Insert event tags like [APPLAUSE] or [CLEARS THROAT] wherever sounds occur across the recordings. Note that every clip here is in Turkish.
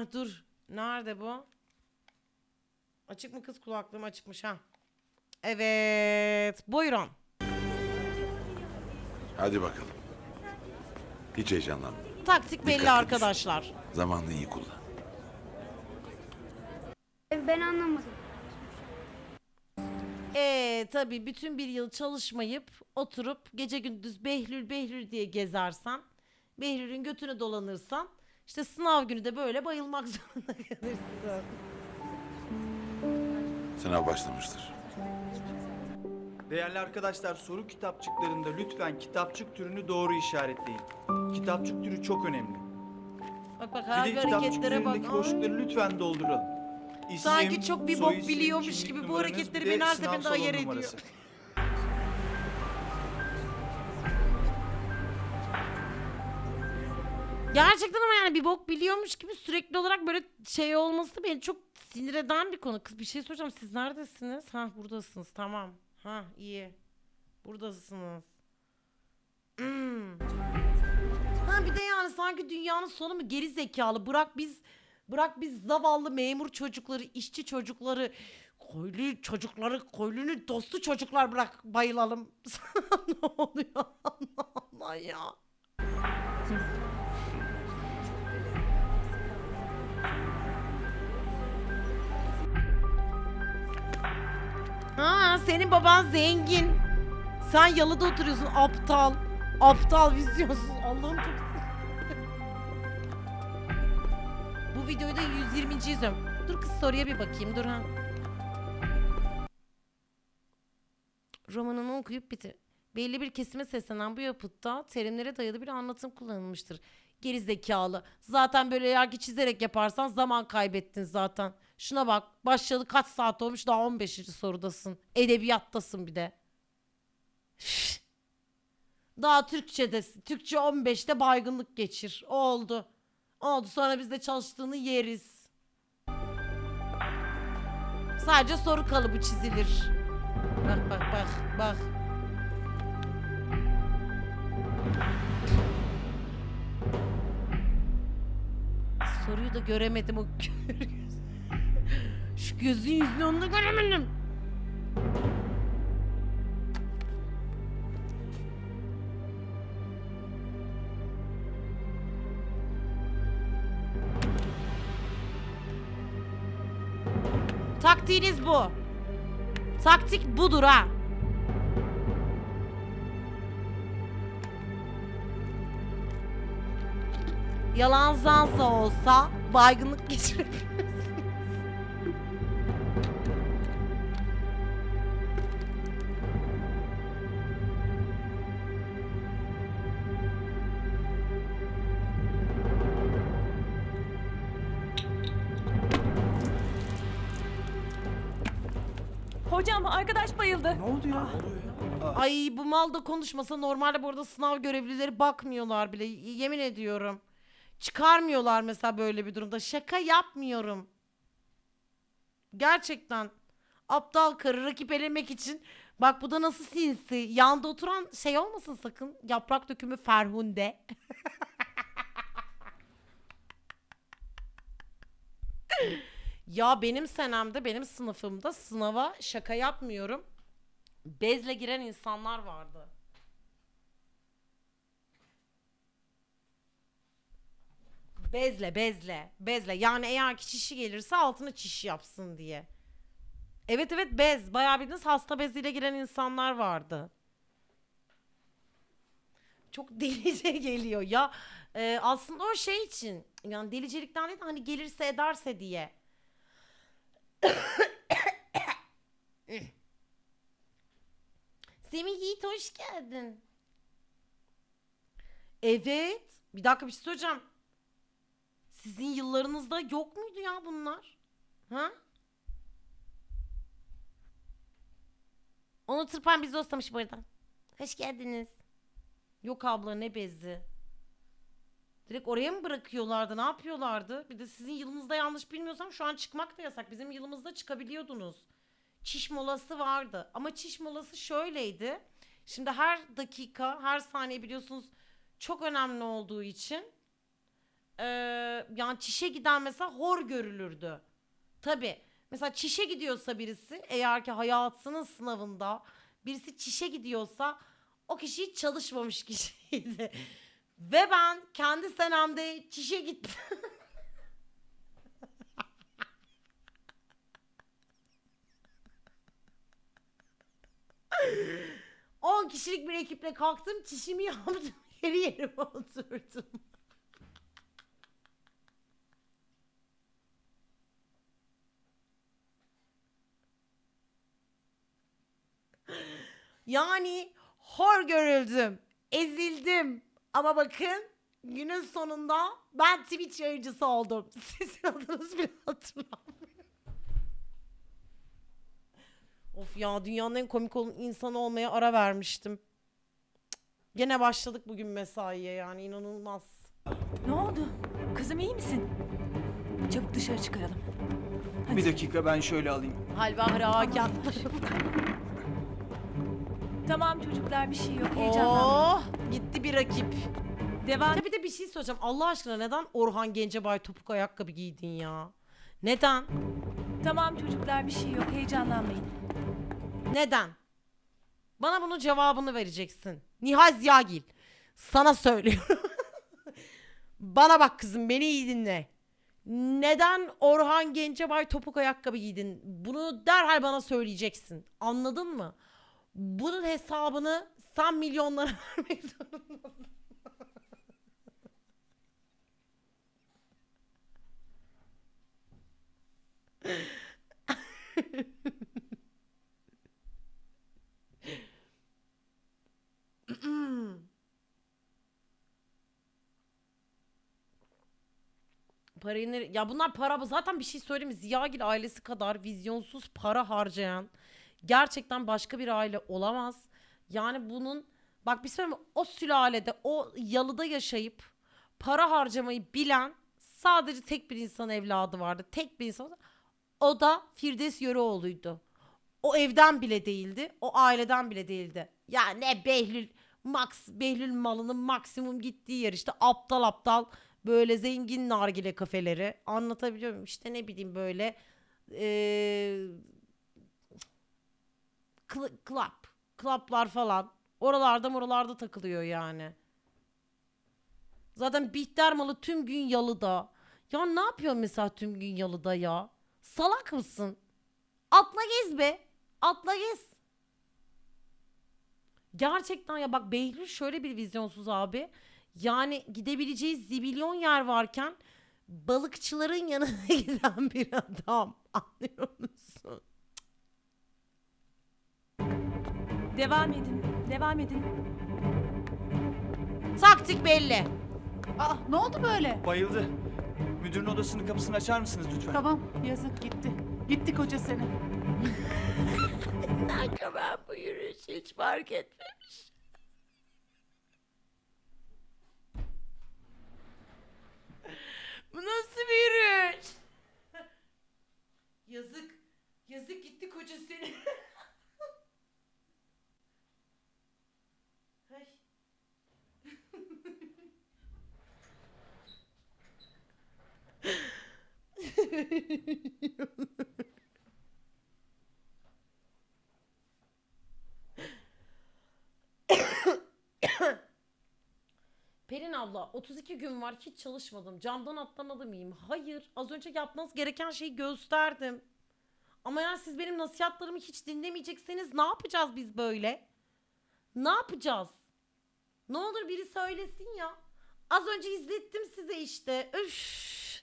Var dur. Nerede bu? Açık mı kız kulaklığım açıkmış ha. Evet. Buyurun. Hadi bakalım. Hiç heyecanlanma. Taktik belli Dikkatli arkadaşlar. Zamanını iyi kullan. Ben anlamadım. Ee tabii bütün bir yıl çalışmayıp oturup gece gündüz Behlül Behlül diye gezersen, Behlül'ün götüne dolanırsan işte sınav günü de böyle bayılmak [LAUGHS] zorunda kalırsın. Sınav başlamıştır. Değerli arkadaşlar soru kitapçıklarında lütfen kitapçık türünü doğru işaretleyin. Kitapçık türü çok önemli. Bak bak Bir de kitapçık hareketlere bak. boşlukları lütfen dolduralım. İsim, Sanki çok bir bok soyisim, biliyormuş kimlik gibi bu numaranız, hareketleri de beni her sınav seferinde ayar ediyor. numarası. [LAUGHS] Gerçekten ama yani bir bok biliyormuş gibi sürekli olarak böyle şey olması beni çok sinir eden bir konu. Kız bir şey soracağım. Siz neredesiniz? Ha buradasınız. Tamam. Ha iyi. Buradasınız. Hmm. Ha bir de yani sanki dünyanın sonu mu geri zekalı. Bırak biz bırak biz zavallı memur çocukları, işçi çocukları, koylu çocukları, koylunun dostu çocuklar bırak bayılalım. [LAUGHS] Ne oluyor? Allah Allah ya. Ha senin baban zengin. Sen yalıda oturuyorsun aptal. Aptal vizyonsuz. Allah'ım çok Bu videoyu da 120. izliyorum. Dur kız soruya bir bakayım dur ha. Romanını okuyup bitir. Belli bir kesime seslenen bu yapıtta terimlere dayalı bir anlatım kullanılmıştır. Geri zekalı. Zaten böyle ki çizerek yaparsan zaman kaybettin zaten. Şuna bak. Başladı kaç saat olmuş daha 15. sorudasın. Edebiyattasın bir de. Üf. Daha Türkçedesin. Türkçe 15'te baygınlık geçir. Oldu. Oldu. Sonra biz de çalıştığını yeriz. Sadece soru kalıbı çizilir. Bak bak bak bak. Soruyu da göremedim o. [LAUGHS] Şu gözün yüzünü onu göremedim. Taktiğiniz bu. Taktik budur ha. Yalan zansa olsa baygınlık geçirebilirsiniz. Oldu ya? Ay bu mal da konuşmasa normalde bu arada sınav görevlileri bakmıyorlar bile. Yemin ediyorum. Çıkarmıyorlar mesela böyle bir durumda. Şaka yapmıyorum. Gerçekten. Aptal karı rakip elemek için. Bak bu da nasıl sinsi. Yanda oturan şey olmasın sakın. Yaprak dökümü Ferhunde. [LAUGHS] ya benim senemde, benim sınıfımda sınava şaka yapmıyorum. Bezle giren insanlar vardı. Bezle, bezle, bezle. Yani eğer ki çişi gelirse altına çiş yapsın diye. Evet evet bez. Bayağı bildiğiniz hasta beziyle giren insanlar vardı. Çok [LAUGHS] delice geliyor ya. e, aslında o şey için yani delicelikten değil de hani gelirse ederse diye. [COUGHS] [COUGHS] Semih Yiğit hoş geldin. Evet. Bir dakika bir şey söyleyeceğim. Sizin yıllarınızda yok muydu ya bunlar? Ha? Onu tırpan bizi oslamış bu arada. Hoş geldiniz. Yok abla ne bezi. Direkt oraya mı bırakıyorlardı? Ne yapıyorlardı? Bir de sizin yılınızda yanlış bilmiyorsam şu an çıkmak da yasak. Bizim yılımızda çıkabiliyordunuz. Çiş molası vardı. Ama çiş molası şöyleydi. Şimdi her dakika, her saniye biliyorsunuz çok önemli olduğu için e, yani çişe giden mesela hor görülürdü. Tabi. Mesela çişe gidiyorsa birisi eğer ki hayatının sınavında birisi çişe gidiyorsa o kişi hiç çalışmamış kişiydi. [LAUGHS] Ve ben kendi senemde çişe gittim. [LAUGHS] [LAUGHS] On kişilik bir ekiple kalktım, çişimi yaptım, [LAUGHS] geri yerime oturdum. [LAUGHS] Yani hor görüldüm, ezildim. Ama bakın günün sonunda ben Twitch yayıncısı oldum. Sizin adınız bile hatırlamıyorum. Of ya dünyanın en komik olan insanı olmaya ara vermiştim. Gene başladık bugün mesaiye yani inanılmaz. Ne oldu? Kızım iyi misin? Çabuk dışarı çıkaralım. Bir dakika ben şöyle alayım. Halva harekat. Tamam çocuklar bir şey yok heyecanlanmayın. Oh gitti bir rakip. Devam. Tabii de bir şey soracağım. Allah aşkına neden Orhan Gencebay topuk ayakkabı giydin ya? Neden? Tamam çocuklar bir şey yok heyecanlanmayın. Neden? Bana bunun cevabını vereceksin. Nihal Ziyagil. Sana söylüyorum. [LAUGHS] Bana bak kızım beni iyi dinle. Neden Orhan Gencebay topuk ayakkabı giydin? Bunu derhal bana söyleyeceksin. Anladın mı? Bunun hesabını sen milyonlara [LAUGHS] vermek zorundasın. [LAUGHS] Parayı nere- Ya bunlar para zaten bir şey söyleyeyim mi? Ziyagil ailesi kadar vizyonsuz para harcayan gerçekten başka bir aile olamaz. Yani bunun bak bir şey söyleyeyim mi? O sülalede o yalıda yaşayıp para harcamayı bilen sadece tek bir insan evladı vardı. Tek bir insan. O da Firdevs Yöreoğlu'ydu. O evden bile değildi. O aileden bile değildi. Ya ne Behlül Max Behlül malının maksimum gittiği yer işte aptal aptal böyle zengin nargile kafeleri anlatabiliyor muyum? İşte ne bileyim böyle cl- club, clublar falan. Oralarda oralarda takılıyor yani. Zaten Bihter malı tüm gün yalıda. Ya ne yapıyor mesela tüm gün yalıda ya? Salak mısın? Atla gez be. Atla gez. Gerçekten ya bak Behlül şöyle bir vizyonsuz abi. Yani gidebileceği zibilyon yer varken balıkçıların yanına [LAUGHS] giden bir adam. Anlıyor musun? Devam edin. Devam edin. Taktik belli. Aa, ne oldu böyle? Bayıldı. Müdürün odasının kapısını açar mısınız lütfen? Tamam yazık gitti. Gitti koca seni. Kanka ben hiç fark etmemiş. Bu nasıl bir yürüyüş? Yazık. Yazık gitti koca seni. Ay. [LAUGHS] Pelin abla 32 gün var hiç çalışmadım. Camdan atlamadı mıyım? Hayır. Az önce yapmanız gereken şeyi gösterdim. Ama yani siz benim nasihatlarımı hiç dinlemeyecekseniz ne yapacağız biz böyle? Ne yapacağız? Ne olur biri söylesin ya. Az önce izlettim size işte. Üf.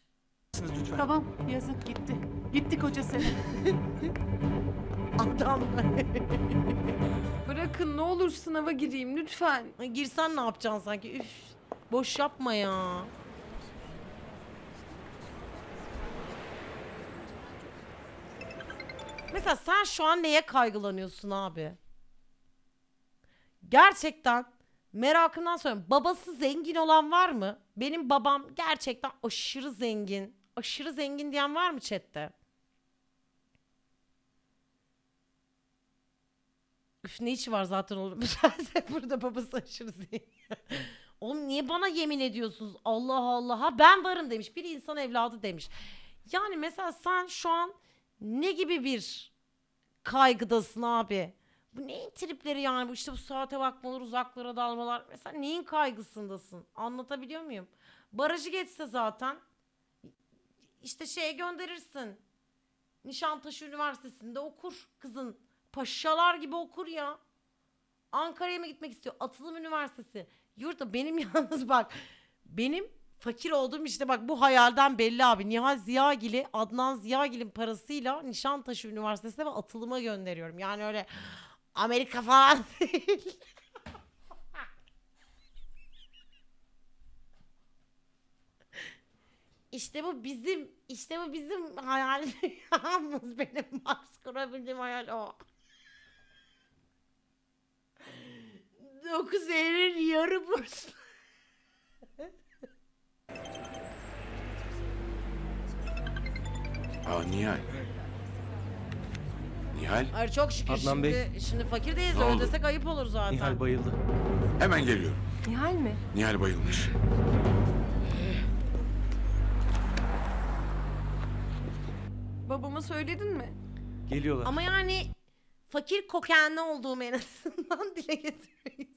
lütfen. Tamam yazık gitti. Gitti koca seni. [LAUGHS] Bırakın ne olur sınava gireyim lütfen. Girsen ne yapacaksın sanki? Üf. Boş yapma ya. Mesela sen şu an neye kaygılanıyorsun abi? Gerçekten merakımdan soruyorum. Babası zengin olan var mı? Benim babam gerçekten aşırı zengin. Aşırı zengin diyen var mı chatte? Üf ne işi var zaten oğlum? [LAUGHS] Burada babası aşırı zengin. Oğlum niye bana yemin ediyorsunuz? Allah Allah. Ha ben varım demiş. Bir insan evladı demiş. Yani mesela sen şu an ne gibi bir kaygıdasın abi? Bu neyin tripleri yani? Bu işte bu saate bakmalar, uzaklara dalmalar. Mesela neyin kaygısındasın? Anlatabiliyor muyum? Barajı geçse zaten işte şeye gönderirsin. Nişantaşı Üniversitesi'nde okur kızın. Paşalar gibi okur ya. Ankara'ya mı gitmek istiyor? Atılım Üniversitesi. Yurda benim [LAUGHS] yalnız bak. Benim fakir olduğum işte bak bu hayalden belli abi. Nihal Ziyagil'i Adnan Ziyagil'in parasıyla Nişantaşı Üniversitesi'ne ve atılıma gönderiyorum. Yani öyle Amerika falan [LAUGHS] değil. İşte bu bizim, işte bu bizim hayal [LAUGHS] dünyamız. Benim Mars kurabildiğim hayal o. 9 Eylül yarı burs. Aa Nihal. Nihal Hayır çok şükür Adnan şimdi, Bey. şimdi fakir değiliz Ne öyle oldu? desek ayıp olur zaten. Nihal bayıldı. hemen geliyorum. Nihal mi? Nihal bayılmış. Babama söyledin mi? Geliyorlar. Ama yani fakir kokenli olduğum en azından [LAUGHS] dile getirmek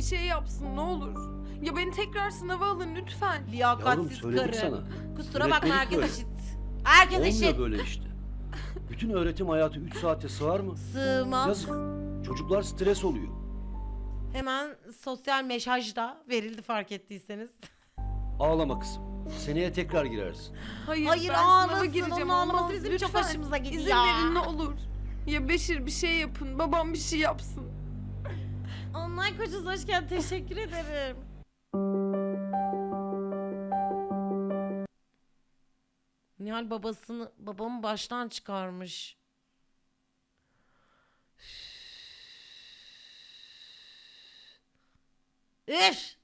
Bir şey yapsın ne olur. Ya beni tekrar sınava alın lütfen. Yavrum Liyakatsiz söyledik karı. sana. Kusura bakma Öğretmelik herkes böyle. eşit. Herkes Olmuyor eşit. böyle işte. Bütün öğretim hayatı 3 saate sığar mı? Sığmaz. Yazık. Çocuklar stres oluyor. Hemen sosyal mesajda verildi fark ettiyseniz. Ağlama kızım. Seneye tekrar girersin. Hayır, Hayır, ben sınava ağlasın, gireceğim onun ağlaması olmaz. bizim çok lütfen. hoşumuza gidiyor. İzin verin ne olur. Ya Beşir bir şey yapın. Babam bir şey yapsın. Online koçuz hoş geldin. Teşekkür ederim. Nihal babasını babamı baştan çıkarmış. Üf!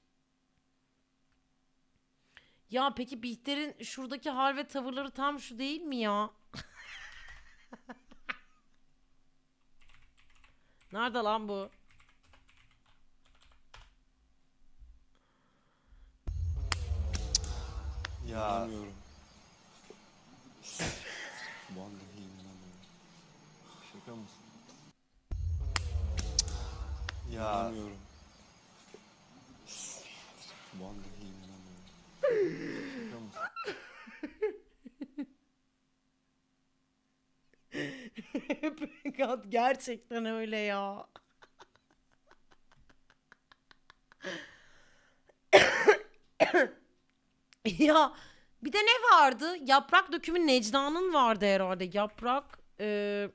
Ya peki Bihter'in şuradaki hal ve tavırları tam şu değil mi ya? [LAUGHS] Nerede lan bu? Ya İnanamıyorum. Vallahi inanamıyorum. Şaka mısın? ya İnanamıyorum. Vallahi inanamıyorum. Şaka mısın? [LAUGHS] God, gerçekten öyle ya. [LAUGHS] ya bir de ne vardı? Yaprak dökümü Necla'nın vardı herhalde. Yaprak e,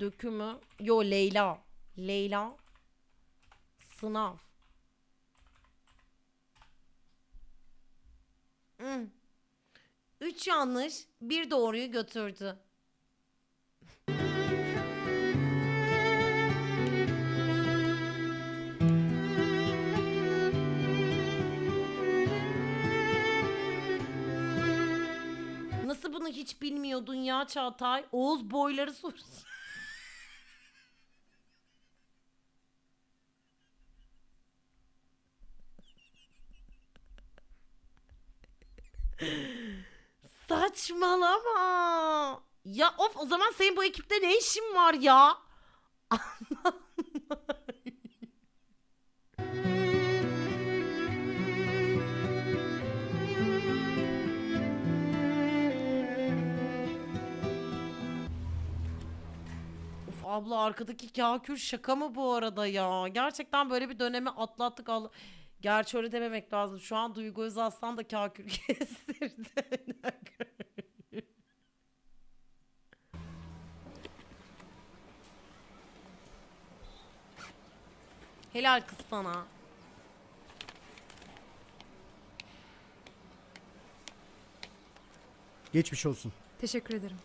dökümü. Yo Leyla. Leyla. Sınav. Hmm. Üç yanlış, bir doğruyu götürdü. Bunu hiç bilmiyordun ya Çağatay? Oğuz boyları sorusu. [LAUGHS] Saçmalama. Ya of o zaman senin bu ekipte ne işin var ya? [LAUGHS] abla arkadaki kakür şaka mı bu arada ya? Gerçekten böyle bir dönemi atlattık. Allah... Gerçi öyle dememek lazım. Şu an Duygu Özaslan da kakür [LAUGHS] kestirdi. Helal kız sana. Geçmiş olsun. Teşekkür ederim.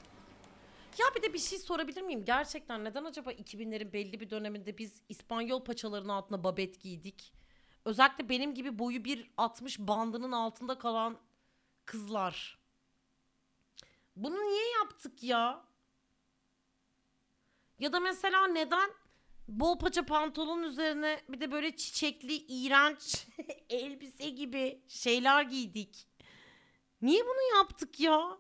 Ya bir de bir şey sorabilir miyim? Gerçekten neden acaba 2000'lerin belli bir döneminde biz İspanyol paçalarının altına babet giydik? Özellikle benim gibi boyu 1.60 bandının altında kalan kızlar. Bunu niye yaptık ya? Ya da mesela neden bol paça pantolon üzerine bir de böyle çiçekli iğrenç [LAUGHS] elbise gibi şeyler giydik. Niye bunu yaptık ya?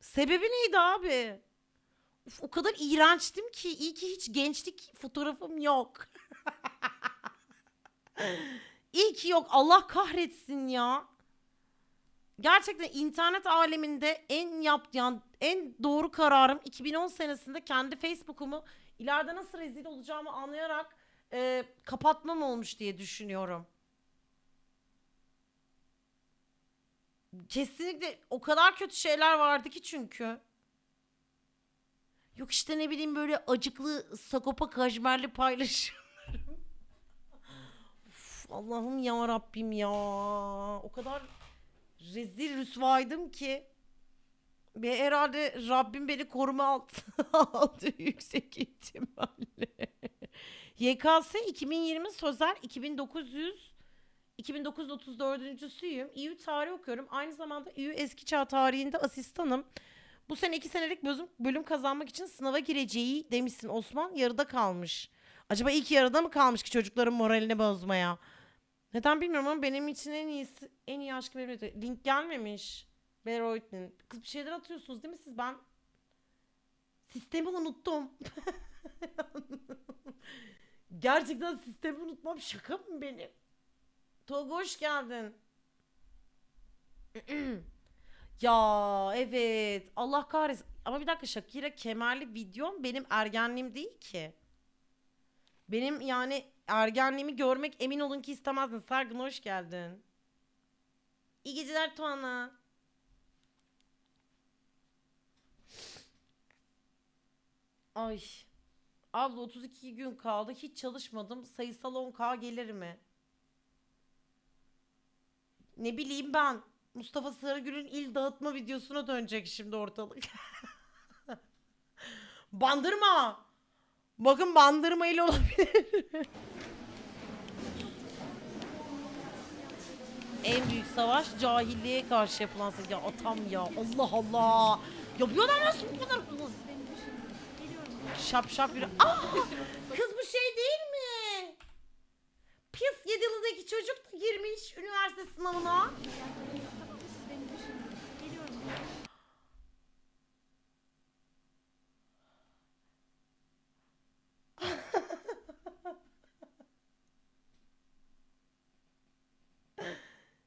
Sebebi neydi abi? Uf, o kadar iğrençtim ki iyi ki hiç gençlik fotoğrafım yok. [LAUGHS] iyi ki yok. Allah kahretsin ya. Gerçekten internet aleminde en yap yani en doğru kararım 2010 senesinde kendi Facebook'umu ileride nasıl rezil olacağımı anlayarak e, kapatmam olmuş diye düşünüyorum. Kesinlikle o kadar kötü şeyler vardı ki çünkü. Yok işte ne bileyim böyle acıklı sakopa kajmerli paylaşımlarım. [LAUGHS] Allah'ım ya Rabbim ya. O kadar rezil rüsvaydım ki. Ve herhalde Rabbim beni koruma altına [LAUGHS] aldı yüksek ihtimalle. [LAUGHS] YKS 2020 Sözel 2900 2934.süyüm. İYÜ tarih okuyorum. Aynı zamanda İYÜ eski çağ tarihinde asistanım. Bu sene iki senelik bölüm, bölüm kazanmak için sınava gireceği demişsin Osman. Yarıda kalmış. Acaba ilk yarıda mı kalmış ki çocukların moralini bozmaya? Neden bilmiyorum ama benim için en iyisi en iyi aşkı benim Link gelmemiş. Beroyd'in. Kız bir şeyler atıyorsunuz değil mi siz? Ben sistemi unuttum. [LAUGHS] Gerçekten sistemi unutmam şaka mı benim? Tolga hoş geldin. [CLEARS THROAT] ya evet. Allah kahretsin. Ama bir dakika Shakira kemerli videom benim ergenliğim değil ki. Benim yani ergenliğimi görmek emin olun ki istemezdin. Sargın hoş geldin. İyi geceler Tuana. Ay. Abla 32 gün kaldı. Hiç çalışmadım. Sayısal 10k gelir mi? Ne bileyim ben. Mustafa Sarıgül'ün il dağıtma videosuna dönecek şimdi ortalık. [LAUGHS] bandırma. Bakın bandırma ile olabilir. [LAUGHS] en büyük savaş cahilliğe karşı yapılan savaş. Ya atam ya Allah Allah. Ya bu adam nasıl bu kadar Şap şap yürü. Aa! Kız bu şey değil mi? Pis 7 yıldaki çocuk da girmiş üniversite sınavına.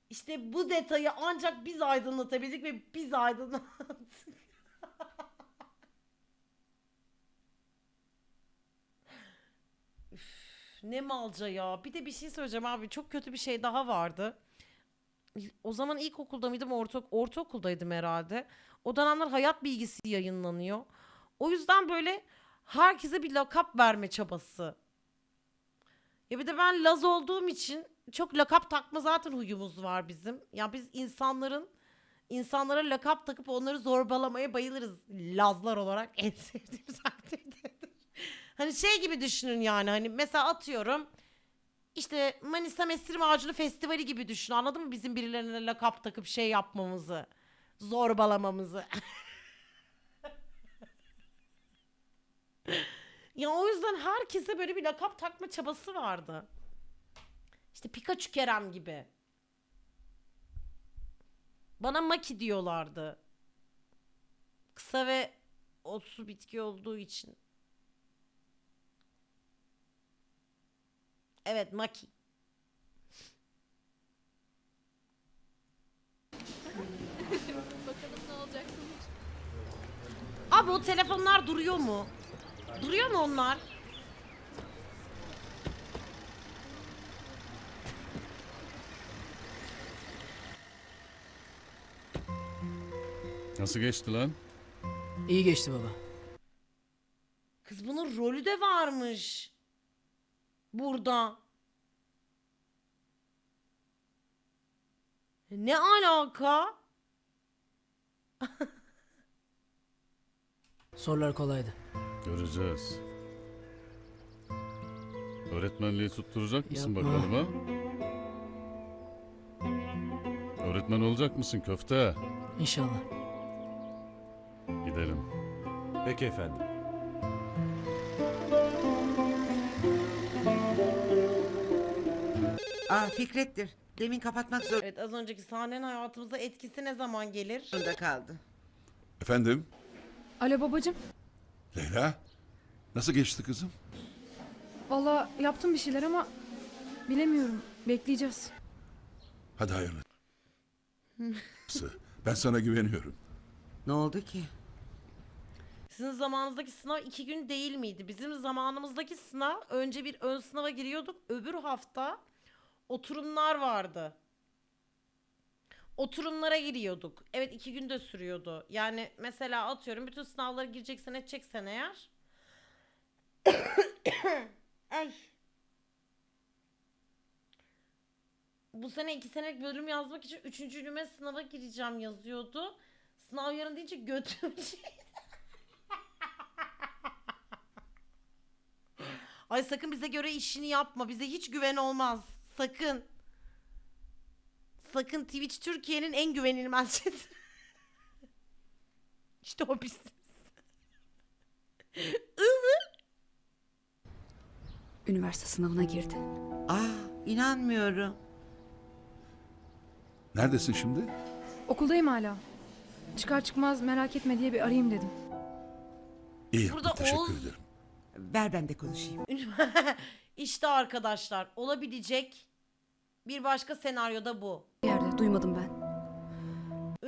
İşte bu detayı ancak biz aydınlatabildik ve biz aydınlattık. Ne malca ya. Bir de bir şey söyleyeceğim abi. Çok kötü bir şey daha vardı. O zaman ilkokulda mıydım? Orta, ortaokuldaydım herhalde. O dönemler hayat bilgisi yayınlanıyor. O yüzden böyle herkese bir lakap verme çabası. Ya bir de ben Laz olduğum için çok lakap takma zaten huyumuz var bizim. Ya biz insanların insanlara lakap takıp onları zorbalamaya bayılırız. Lazlar olarak en [LAUGHS] sevdiğimiz aktivitedir. Hani şey gibi düşünün yani hani mesela atıyorum işte Manisa Mesir Macunu Festivali gibi düşün anladın mı bizim birilerine lakap takıp şey yapmamızı zorbalamamızı. [LAUGHS] ya o yüzden herkese böyle bir lakap takma çabası vardı. İşte Pikachu Kerem gibi. Bana Maki diyorlardı. Kısa ve otsu bitki olduğu için. Evet Maki. Abi o telefonlar duruyor mu? Duruyor mu onlar? Nasıl geçti lan? İyi geçti baba. Kız bunun rolü de varmış. Burada. Ne alaka? [LAUGHS] Sorular kolaydı. Göreceğiz. Öğretmenliği tutturacak mısın Yapma. bakalım ha? Öğretmen olacak mısın köfte? İnşallah. Gidelim. Peki efendim. Aa Fikret'tir. Demin kapatmak Evet az önceki sahnenin hayatımıza etkisi ne zaman gelir? zorunda kaldı. Efendim? Alo babacığım. Leyla? Nasıl geçti kızım? Valla yaptım bir şeyler ama bilemiyorum. Bekleyeceğiz. Hadi hayırlı. ben sana güveniyorum. Ne oldu ki? Sizin zamanınızdaki sınav iki gün değil miydi? Bizim zamanımızdaki sınav önce bir ön sınava giriyorduk. Öbür hafta oturumlar vardı. Oturumlara giriyorduk. Evet iki gün de sürüyordu. Yani mesela atıyorum bütün sınavlara gireceksen edeceksen eğer. [COUGHS] Ay. Bu sene iki senelik bölüm yazmak için üçüncü ünüme sınava gireceğim yazıyordu. Sınav yarın deyince götüm [LAUGHS] Ay sakın bize göre işini yapma. Bize hiç güven olmaz. Sakın. Sakın Twitch Türkiye'nin en güvenilmez chat'i. [LAUGHS] işte o biz. [LAUGHS] Üniversite sınavına girdi. Aa inanmıyorum. Neredesin şimdi? Okuldayım hala. Çıkar çıkmaz merak etme diye bir arayayım dedim. İyi yaptın, Burada teşekkür Oğuz- ederim. Ver ben de konuşayım. [LAUGHS] işte arkadaşlar olabilecek bir başka senaryoda bu. Bir yerde duymadım ben.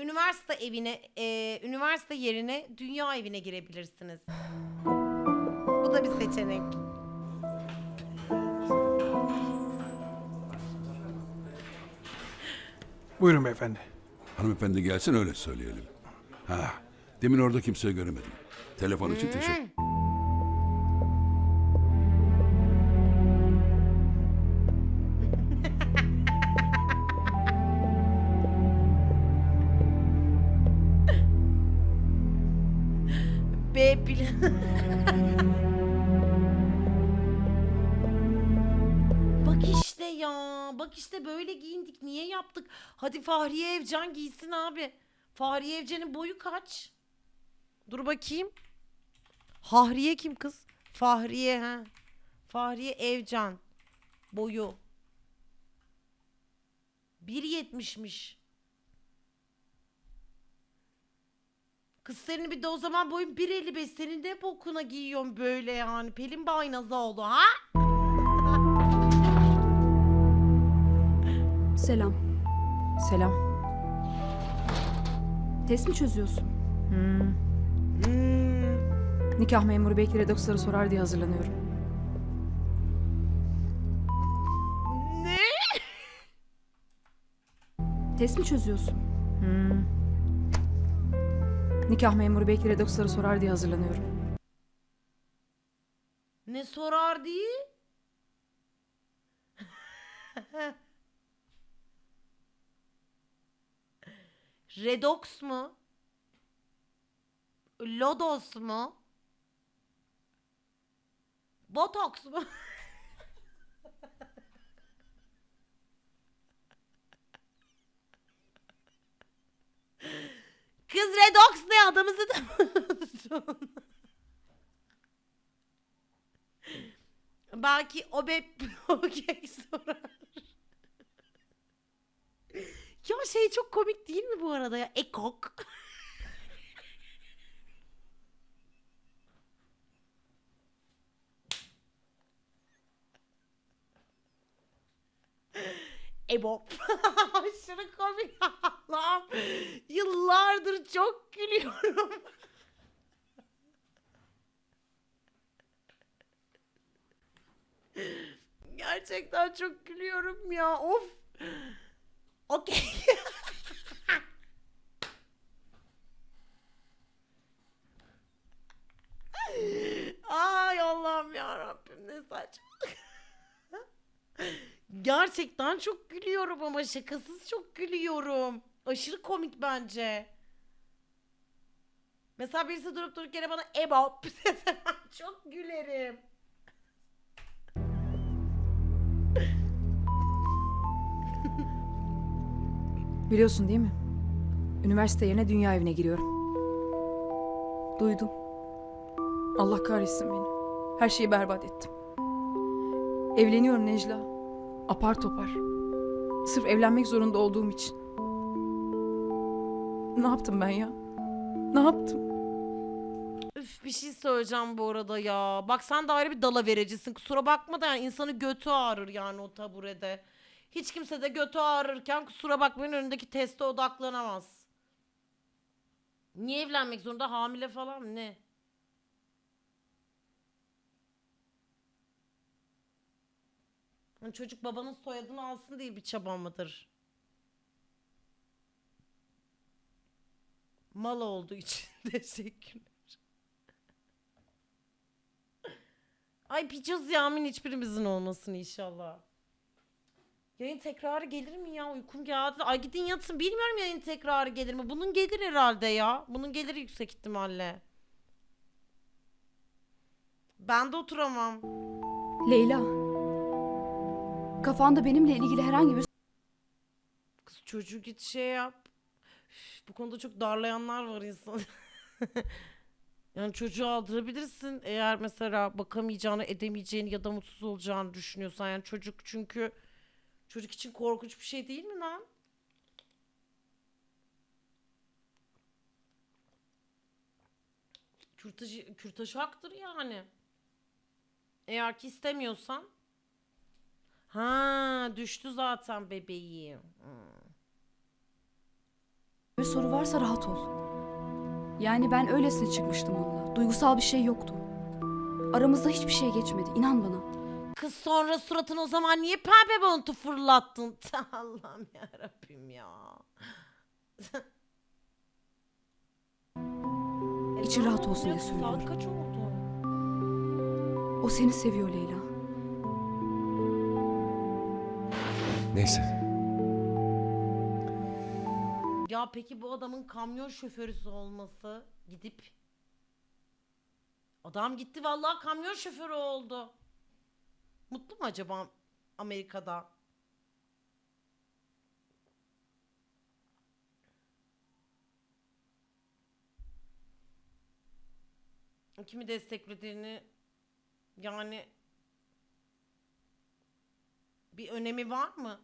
Üniversite evine, e, üniversite yerine dünya evine girebilirsiniz. Bu da bir seçenek. Buyurun beyefendi. Hanımefendi gelsin öyle söyleyelim. Ha, demin orada kimseyi göremedim. Telefon için teşekkür işte böyle giyindik. Niye yaptık? Hadi Fahriye Evcan giysin abi. Fahriye Evcen'in boyu kaç? Dur bakayım. Fahriye kim kız? Fahriye ha. Fahriye Evcan. Boyu. 1.70'miş. Kız senin bir de o zaman boyun 1.55 senin ne bokuna giyiyorsun böyle yani Pelin Baynazoğlu ha? Selam. Selam. Test mi çözüyorsun? Hmm. Nikah memuru belki redoksları sorar diye hazırlanıyorum. Ne? Test mi çözüyorsun? Hmm. Nikah memuru belki redoksları sorar diye hazırlanıyorum. Ne sorar diye? [LAUGHS] Redox mu? Lodos mu? Botox mu? [LAUGHS] Kız Redox ne adamızı da. [LAUGHS] Belki o be okey sorar. Ya şey çok komik değil mi bu arada ya? Ekok. Ebo. [LAUGHS] Aşırı komik. [LAUGHS] Allah'ım. Yıllardır çok gülüyorum. [LAUGHS] Gerçekten çok gülüyorum ya. Of. Okey. Ay Allah'ım ya Rabbim ne saçma. Gerçekten çok gülüyorum ama şakasız çok gülüyorum. Aşırı komik bence. Mesela birisi durup durduk yere bana ebop [LAUGHS] çok gülerim. Biliyorsun değil mi? Üniversite yerine dünya evine giriyorum. Duydum. Allah kahretsin beni. Her şeyi berbat ettim. Evleniyorum Necla. Apar topar. Sırf evlenmek zorunda olduğum için. Ne yaptım ben ya? Ne yaptım? Üf bir şey söyleyeceğim bu arada ya. Bak sen de ayrı bir dala vericisin. Kusura bakma da yani insanı götü ağrır yani o taburede. Hiç kimse de götü ağrırken kusura bakmayın önündeki teste odaklanamaz. Niye evlenmek zorunda? Hamile falan? Ne? Hani çocuk babanın soyadını alsın diye bir çaba mıdır? Mal olduğu için [LAUGHS] teşekkürler. Ay picaz yamin hiçbirimizin olmasın inşallah. Yayın tekrarı gelir mi ya? Uykum geldi. Ay gidin yatın. Bilmiyorum yayın tekrarı gelir mi? Bunun gelir herhalde ya. Bunun gelir yüksek ihtimalle. Ben de oturamam. Leyla. Kafanda benimle ilgili herhangi bir Kız çocuğu git şey yap. Üf, bu konuda çok darlayanlar var insan. [LAUGHS] yani çocuğu aldırabilirsin eğer mesela bakamayacağını, edemeyeceğini ya da mutsuz olacağını düşünüyorsan. Yani çocuk çünkü çocuk için korkunç bir şey değil mi lan? Kürtaj, kürtaj haktır yani. Eğer ki istemiyorsan. Ha düştü zaten bebeğim. Hmm. bir soru varsa rahat ol. Yani ben öylesine çıkmıştım onunla. Duygusal bir şey yoktu. Aramızda hiçbir şey geçmedi. inan bana. Kız sonra suratını o zaman niye pembe montu fırlattın? [LAUGHS] Allah'ım ya Rabbim [LAUGHS] ya. İçin rahat olsun diye Saat söylüyorum. kaç oldu? O seni seviyor Leyla. Neyse. Ya peki bu adamın kamyon şoförüsü olması gidip Adam gitti vallahi kamyon şoförü oldu. Mutlu mu acaba Amerika'da? Kimi desteklediğini yani bir önemi var mı?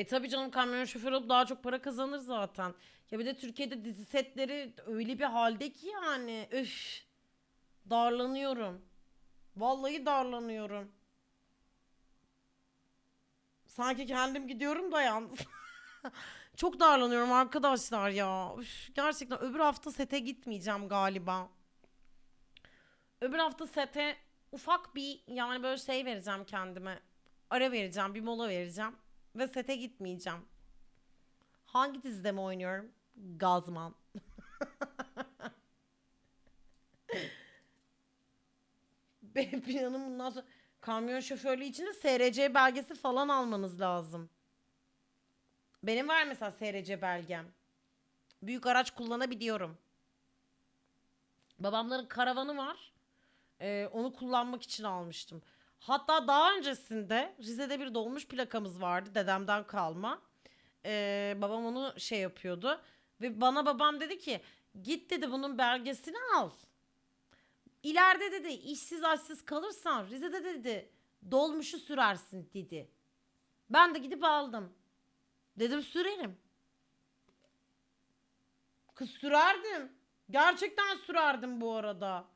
E tabi canım kamyon şoförü olup daha çok para kazanır zaten. Ya bir de Türkiye'de dizi setleri öyle bir halde ki yani. Üf. Darlanıyorum. Vallahi darlanıyorum. Sanki kendim gidiyorum da yalnız. [LAUGHS] Çok darlanıyorum arkadaşlar ya. Üf, gerçekten öbür hafta sete gitmeyeceğim galiba. Öbür hafta sete ufak bir yani böyle şey vereceğim kendime. Ara vereceğim, bir mola vereceğim. Ve sete gitmeyeceğim. Hangi dizide mi oynuyorum? Gazman. [LAUGHS] Benim planım bundan sonra kamyon şoförlüğü için de SRC belgesi falan almanız lazım. Benim var mesela SRC belgem. Büyük araç kullanabiliyorum. Babamların karavanı var. Ee, onu kullanmak için almıştım. Hatta daha öncesinde Rize'de bir dolmuş plakamız vardı dedemden kalma. Ee, babam onu şey yapıyordu. Ve bana babam dedi ki git dedi bunun belgesini al. İleride dedi işsiz açsız kalırsan Rize'de dedi dolmuşu sürersin dedi. Ben de gidip aldım. Dedim sürerim. Kız sürerdim. Gerçekten sürerdim bu arada.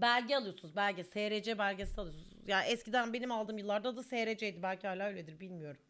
Belge alıyorsunuz. Belge. SRC belgesi alıyorsunuz. Yani eskiden benim aldığım yıllarda da SRC'ydi. Belki hala öyledir bilmiyorum.